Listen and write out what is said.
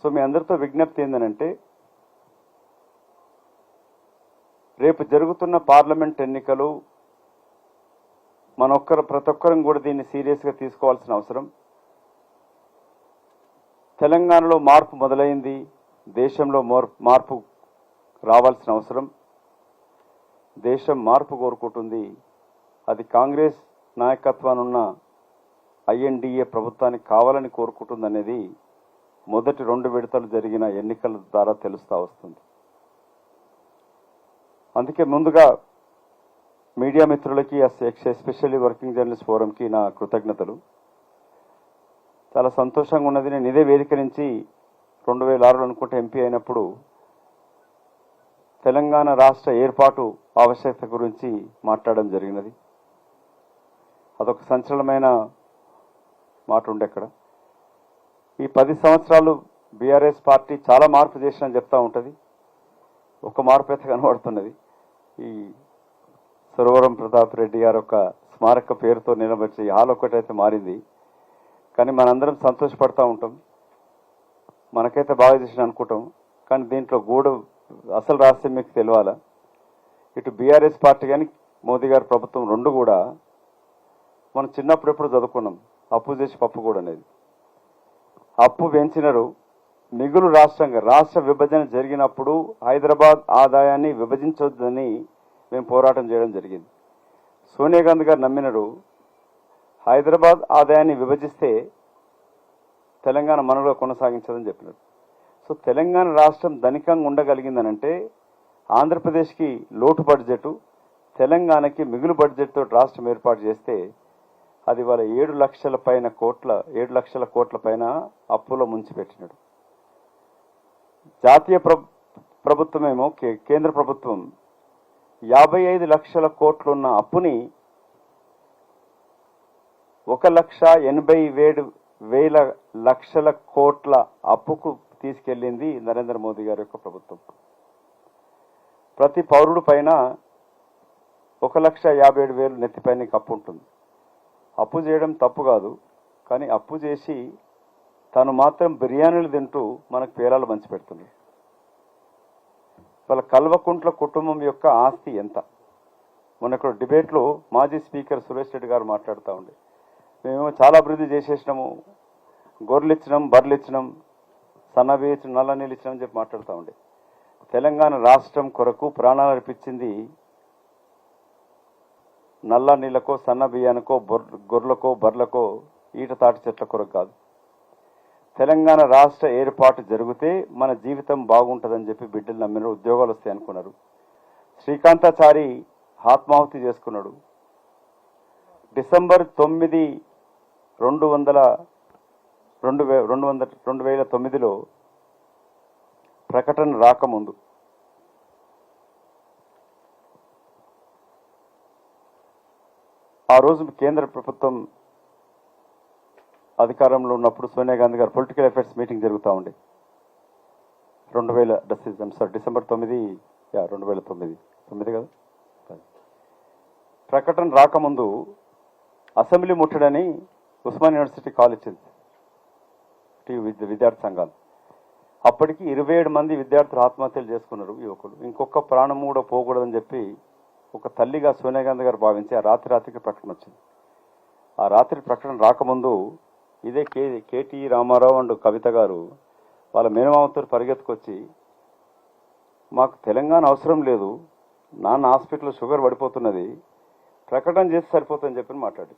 So మీ అందరితో విజ్ఞప్తి ఏంటంటే రేపు జరుగుతున్న పార్లమెంట్ ఎన్నికలు మన ఒక్కరు ప్రతి ఒక్కరం కూడా దీన్ని సీరియస్గా తీసుకోవాల్సిన అవసరం. తెలంగాణలో మార్పు మొదలైంది దేశంలో మార్పు రావాల్సిన అవసరం. దేశం మార్పు కోరుకుంటుంది. అది కాంగ్రెస్ నాయకత్వానున్న ఐఎన్డీఏ ప్రభుత్వానికి కావాలని కోరుకుంటుందనేది మొదటి రెండు విడతలు జరిగిన ఎన్నికల ద్వారా తెలుస్తూ వస్తుంది. అందుకే ముందుగా మీడియా మిత్రులకి ఎస్పెషల్లీ వర్కింగ్ జర్నలిస్ట్ ఫోరంకి నా కృతజ్ఞతలు. చాలా సంతోషంగా ఉన్నది. నేను ఇదే వేదిక నుంచి రెండు వేల ఆరులో అనుకుంటే ఎంపీ అయినప్పుడు తెలంగాణ రాష్ట్ర ఏర్పాటు ఆవశ్యకత గురించి మాట్లాడడం జరిగినది. అదొక సంచలనమైన మాట ఉండే అక్కడ. ఈ పది సంవత్సరాలు బీఆర్ఎస్ పార్టీ చాలా మార్పు చేసిన చెప్తా ఉంటుంది. ఒక మార్పు అయితే కనబడుతున్నది. ఈ సురవరం ప్రతాప్ రెడ్డి గారు ఒక స్మారక పేరుతో నిలబెట్టి హాల్ ఒక్కటైతే మారింది. కానీ మనందరం సంతోషపడతా ఉంటాం. మనకైతే బాగా చేసిన అనుకుంటాం. కానీ దీంట్లో గూడు అసలు రహస్యం మీకు తెలియాలా ఇటు బీఆర్ఎస్ పార్టీ కానీ మోదీ గారి ప్రభుత్వం రెండు కూడా మనం చిన్నప్పుడు ఎప్పుడు చదువుకున్నాం. అప్పు చేసి పప్పు కూడా అనేది. అప్పు పెంచినరు మిగులు రాష్ట్రంగా రాష్ట్ర విభజన జరిగినప్పుడు హైదరాబాద్ ఆదాయాన్ని విభజించొద్దని మేము పోరాటం చేయడం జరిగింది. సోనియా గాంధీ గారు నమ్మినరు హైదరాబాద్ ఆదాయాన్ని విభజిస్తే తెలంగాణ మనలో కొనసాగించదని చెప్పినారు. సో తెలంగాణ రాష్ట్రం ధనికంగా ఉండగలిగిందనంటే ఆంధ్రప్రదేశ్కి లోటు బడ్జెట్ తెలంగాణకి మిగులు బడ్జెట్తో రాష్ట్రం ఏర్పాటు చేస్తే అది వాళ్ళ ఏడు లక్షల పైన కోట్ల ఏడు లక్షల కోట్ల పైన అప్పులో ముంచిపెట్టినాడు. జాతీయ ప్రభుత్వమేమో కేంద్ర ప్రభుత్వం యాభై ఐదు లక్షల కోట్లున్న అప్పుని ఒక లక్ష ఎనభై వేడు వేల లక్షల కోట్ల అప్పుకు తీసుకెళ్ళింది నరేంద్ర మోదీ గారి యొక్క ప్రభుత్వం. ప్రతి పౌరుడు పైన ఒక లక్ష యాభై ఏడు వేలు నెత్తిపైన కప్పు ఉంటుంది. అప్పు చేయడం తప్పు కాదు. కానీ అప్పు చేసి తను మాత్రం బిర్యానీలు తింటూ మనకు పేరాలు మంచి పెడుతుంది. వాళ్ళ కల్వకుంట్ల కుటుంబం యొక్క ఆస్తి ఎంత? మొన్న ఇక్కడ డిబేట్లో మాజీ స్పీకర్ సురేష్ రెడ్డి గారు మాట్లాడుతూ ఉండే. మేము చాలా అభివృద్ధి చేసేసినాము. గొర్రెలు ఇచ్చినాం బర్రెలు ఇచ్చినాం సన్నబి ఇచ్చినాం నల్ల నీళ్ళు ఇచ్చినాం చెప్పి మాట్లాడుతూ ఉండే. తెలంగాణ రాష్ట్రం కొరకు ప్రాణాలు అర్పించింది నల్ల నీళ్ళకో సన్న బియ్యానికో బొర్ గొర్రెలకో బర్రెలకో ఈట తాటి చెట్ల కొరకు కాదు. తెలంగాణ రాష్ట్ర ఏర్పాటు జరిగితే మన జీవితం బాగుంటుందని చెప్పి బిడ్డలు నమ్మిన ఉద్యోగాలు వస్తాయి అనుకున్నారు. శ్రీకాంతాచారి ఆత్మాహుతి చేసుకున్నాడు. డిసెంబర్ తొమ్మిది రెండు వందల రెండు వే రెండు వందల రెండు వేల తొమ్మిదిలో ప్రకటన రాకముందు ఆ రోజు కేంద్ర ప్రభుత్వం అధికారంలో ఉన్నప్పుడు సోనియా గాంధీ గారు పొలిటికల్ అఫైర్స్ మీటింగ్ జరుగుతూ ఉండే. రెండు వేల సారీ డిసెంబర్ తొమ్మిది యా రెండు వేల తొమ్మిది. తొమ్మిది కదా? ప్రకటన రాకముందు అసెంబ్లీ ముట్టడని ఉస్మాన్ యూనివర్సిటీ కాల్ ఇచ్చింది. విద్య- విద్యార్థి సంఘాలు. అప్పటికి ఇరవై ఏడు మంది విద్యార్థులు ఆత్మహత్యలు చేసుకున్నారు యువకులు ఇంకొక ప్రాణం కూడా పోకూడదని చెప్పి ఒక తల్లిగా సోనియా గాంధీ గారు భావించి ఆ రాత్రి రాత్రికి ప్రకటన వచ్చింది. ఆ రాత్రి ప్రకటన రాకముందు ఇదే K KT Ramarao and Kavitha గారు వాళ్ళ మేనమామతో పరిగెత్తుకొచ్చి మాకు తెలంగాణ అవసరం లేదు నాన్న హాస్పిటల్లో షుగర్ పడిపోతున్నది ప్రకటన చేసి సరిపోతుందని చెప్పి మాట్లాడి